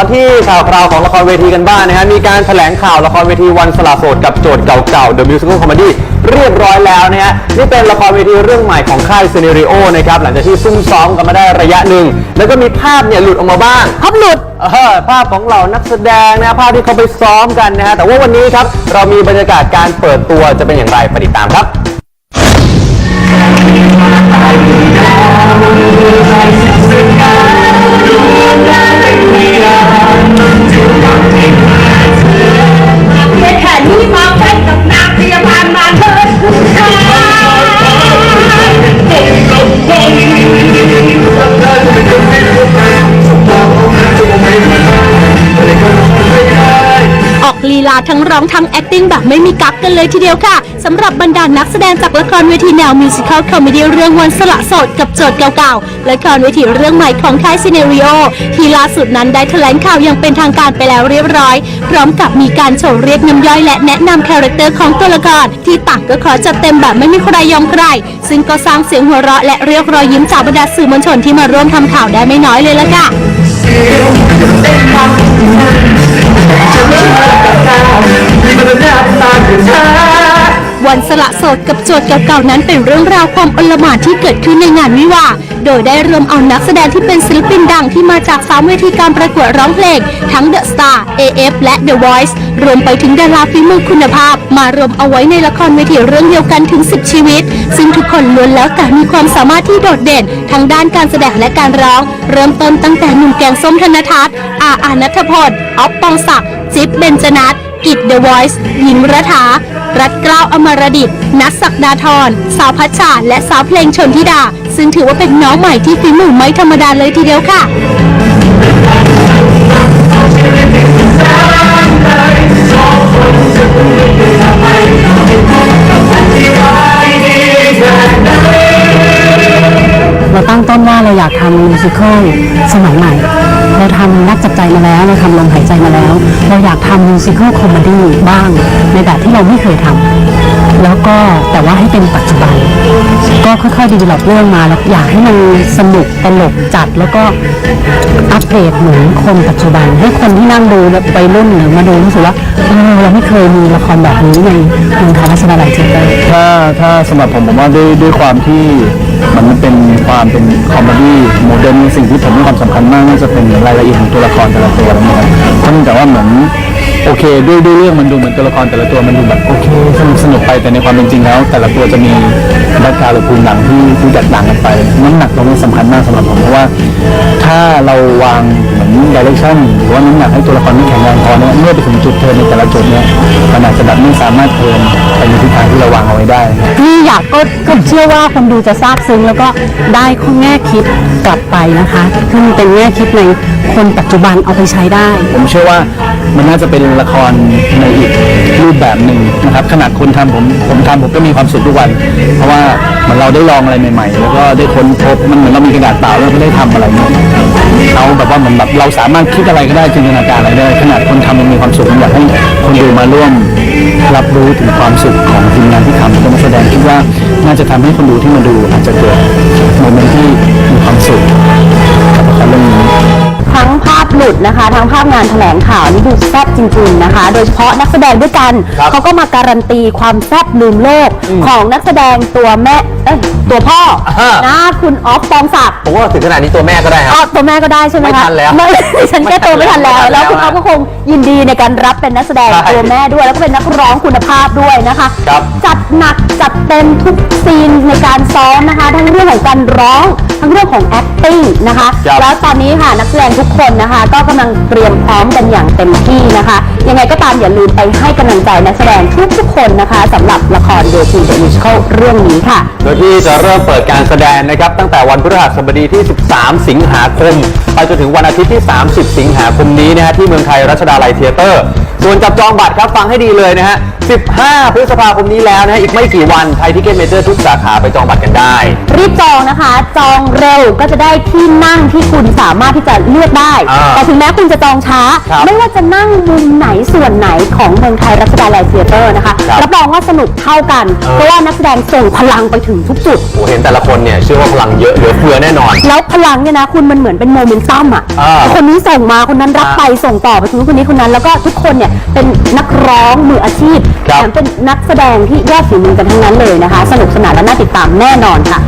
ตอนที่ข่าวคราวของละครเวทีกันบ้างนะฮะ มีการแถลงข่าวละครเวทีวันสละโสดกับโจทย์เก่าๆ The Musical Comedy เรียบร้อยแล้วนะฮะ นี่เป็นละครเวทีเรื่องใหม่ของค่ายซีเนริโอนะครับ หลังจากที่ซุ่มซ้อมกันมาได้ระยะหนึ่ง แล้วก็มีภาพเนี่ยหลุดออกมาบ้าง ภาพหลุด เออภาพของเหล่านักแสดงนะ ภาพที่เขาไปซ้อมกันนะฮะ แต่ว่าวันนี้ครับ เรามีบรรยากาศการเปิดตัวจะเป็นอย่างไรไปติดตามครับ ลีลาทั้งร้องทั้ง acting แบบไม่มีกักกันเลยทีเดียวค่ะสำหรับบรรดานักแสดงจากละครเวทีแนวมิวสิควลคอมเมดี้เรื่องวันสละโสดกับโจทย์เก่าๆละครเวทีเรื่องใหม่ของค่ายซีเนริโอที่ล่าสุดนั้นได้แถลงข่าวอย่างเป็นทางการไปแล้วเรียบร้อย พร้อมกับมีการโชว์เรียกน้ำย่อยและแนะนำคาแรคเตอร์ของตัวละครที่ต่างก็ขอจัดเต็มแบบไม่มีใครยอมใคร ซึ่งก็สร้างเสียงหัวเราะและเรียกรอยยิ้มจากบรรดาสื่อมวลชนที่มาร่วมทำข่าวได้ไม่น้อยเลยละค่ะ วันสละโสดกับโจทย์เก่าๆนั้นเป็นเรื่องราวความอลหม่านที่เกิดขึ้นในงานวิวาโดยได้รวมเอานักแสดงที่เป็นศิลปินดังที่มาจากสามเวทีการประกวดร้องเพลง ทั้ง The Star AF และ The Voice รวมไปถึงดาราฝีมือคุณภาพ มารวมเอาไว้ในละครเวทีเรื่องเดียวกันถึง 10 ชีวิต ซึ่งทุกคนล้วนแล้วแต่มีความสามารถที่โดดเด่นทั้งด้านการแสดงและการร้อง เริ่มต้นตั้งแต่หนุ่มแกงส้มธนทัศน์อาอานัทพลอ๊อฟปองศักดิ์จิ๊บเบญจนัท กิจเดอะวอยซ์หญิงรัฐา รัฐเกล้าวอมรดิต นัทศักดาธร สาวพัชชา และสาวเพลงชนธิดา ซึ่งถือว่าเป็นน้องใหม่ที่ฝีมือไม่ธรรมดาเลยทีเดียวค่ะเราตั้งต้นว่าเราอยากทำมิวสิควลสมัยใหม่ เราทำรักจับใจมาแล้วเราทำลมหายใจมาแล้ว เราอยากทำมิวสิควลคอมเมดี้บ้าง ในแบบที่เราไม่เคยทำ แล้วก็แต่ว่าให้เป็นปัจจุบัน ก็ค่อยๆดีลอปเรื่องมาแล้วอยากให้มันสนุกตลกจัดแล้วก็อัปเกรดเหมือนคนปัจจุบัน ให้คนที่นั่งดูแล้วไปรุ่นหรือมาดูรู้สึกว่าเออเราไม่เคยมีละครแบบนี้ในเมืองไทยรัชดาลัยเทเตอร์ถ้าถ้าสำหรับผมผมว่าด้วยด้วยความที่มันเป็นความเป็นคอมเมดี้โมเดิร์นสิ่งที่ผมให้ความสำคัญมากน่าจะเป็นรายละเอียดของตัวละครแต่ละตัวนะครับเพราะเนื่องจากว่าเหมือน โอเค ด้วยด้วยเรื่องมันดูเหมือนตัวละครแต่ละตัวมันดูแบบโอเคสนุกสนุกไปแต่ในความเป็นจริงแล้ว แต่ละตัวจะมีแบ็คกราวหรือภูมิหลังที่ที่แตกต่างกันไป น้ำหนักตรงนี้สำคัญมากสำหรับผมเพราะว่า ถ้าเราวางเหมือนดิเรกชันหรือว่าน้ำหนักให้ตัวละครไม่แข็งแรงพอเนี่ยเมื่อไปถึงจุดเทิร์นในแต่ละจุดเนี่ยมันอาจจะแบบไม่สามารถเทิร์นไปในทิศทางที่เราวางเอาไว้ได้ อยากก็ก็เชื่อว่าคนดูจะซาบซึ้งแล้วก็ได้ข้อแง่คิดกลับไปนะคะซึ่งเป็นแง่คิดในคนปัจจุบันเอาไปใช้ได้ ผมเชื่อว่ามันน่าจะเป็นละครในอีกรูปแบบหนึ่งนะครับขนาดคนทำผมผมทำผมก็มีความสุขทุกวัน เพราะว่าเหมือนเราได้ลองอะไรใหม่ ๆ แล้วก็ได้ค้นพบมันเหมือนเรามีกระดาษเปล่าแล้วก็ได้ทำอะไรเนี่ยเอาแบบว่าเหมือนแบบเราสามารถคิดอะไรก็ได้จินตนาการอะไรได้ขนาดคนทำมันมีความสุขผมอยากให้คนดูมาร่วม รับรู้ถึงความสุขของทีมงานที่ทำตัวนักแสดงคิดว่าน่าจะทำให้คนดูที่มาดูอาจจะเกิดโมเมนต์ที่มีความสุข งภาพหลุดนะคะทั้งภาพงานแถลงข่าวนี่ดูแซ่บจริงๆนะคะ โดยเฉพาะนักแสดงด้วยกันครับเขาก็มาการันตีความแซ่บลืมโลกของนักแสดงตัวแม่เอ้ยตัวพ่ออานะคุณออฟปองศักดิ์ผมว่าถึงขนาดนี้ตัวแม่ก็ได้คอ๋รัอบตัวแม่ก็ได้ใช่ไหมคะไม่ทันแล้วไม่ฉันแก้ตัวไม่ทันแล้ว ไม่ทันแล้วแล้วคุณออฟก็คงยินดีในการรับเป็นนักแสดงใช่ตัวแม่ด้วย แล้วก็เป็นนักร้องคุณภาพด้วยนะคะ ครับจัดหนักจัดเต็มทุกซีนในการซ้อมนะคะ ทั้งเรื่องของการร้อง ทั้งเรื่องของ acting นะคะ ครับแล้วตอนนี้ค่ะนักแสดงทุกคนนะคะ ก็กำลังเตรียมพร้อมกันอย่างเต็มที่นะคะ ยังไงก็ตามอย่าลืมไปให้กำลังใจนักแสดงทุกๆคนนะคะสำหรับละครเวที The Musical เรื่องนี้ค่ะ โดยที่จะเริ่มเปิดการแสดงนะครับ ตั้งแต่วันพฤหัสบดีที่ 13 สิงหาคม ไปจนถึงวันอาทิตย์ที่ 30 สิงหาคมนี้นะฮะที่เมืองไทยรัชดาลัยเทเตอร์ ส่วนจับจองบัตรครับฟังให้ดีเลยนะฮะ 15 พฤษภาคมนี้แล้วนะฮะอีกไม่กี่วันไทยทิเก็ตเมเจอร์ทุกสาขาไปจองบัตรกันได้ รีบจองนะคะ จองเร็วก็จะได้ที่นั่งที่คุณสามารถที่จะเลือกได้ อ่าแต่ถึงแม้คุณจะจองช้า ครับไม่ว่าจะนั่งมุมไหนส่วนไหนของเมืองไทยรัชดาลัยเธียเตอร์นะคะครับรับรองว่าสนุกเท่ากัน เออ เพราะว่านักแสดงส่งพลังไปถึงทุกจุด โอ้เห็นแต่ละคนเนี่ยเชื่อว่าพลังเยอะเหลือเฟือแน่นอน แล้วพลังเนี่ยนะคุณมันเหมือนเป็นโมเมนตัมอะอ่าคนนี้ส่งมาคนนั้นรับอ่าไปส่งต่อไปถึงคนนี้คนนั้นแล้วก็ทุกคนเนี่ยเป็นนักร้องมืออาชีพครับแถมเป็นนักแสดงที่ยอดฝีมือกันทั้งนั้นเลยนะคะ สนุกสนานและน่าติดตามแน่นอนค่ะ